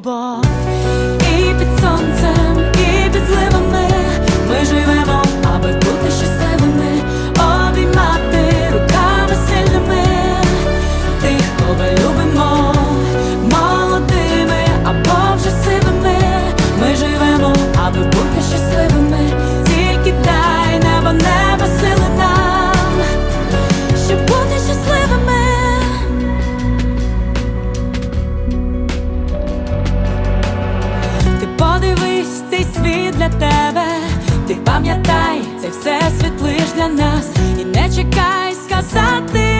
bar. і не чекай сказати.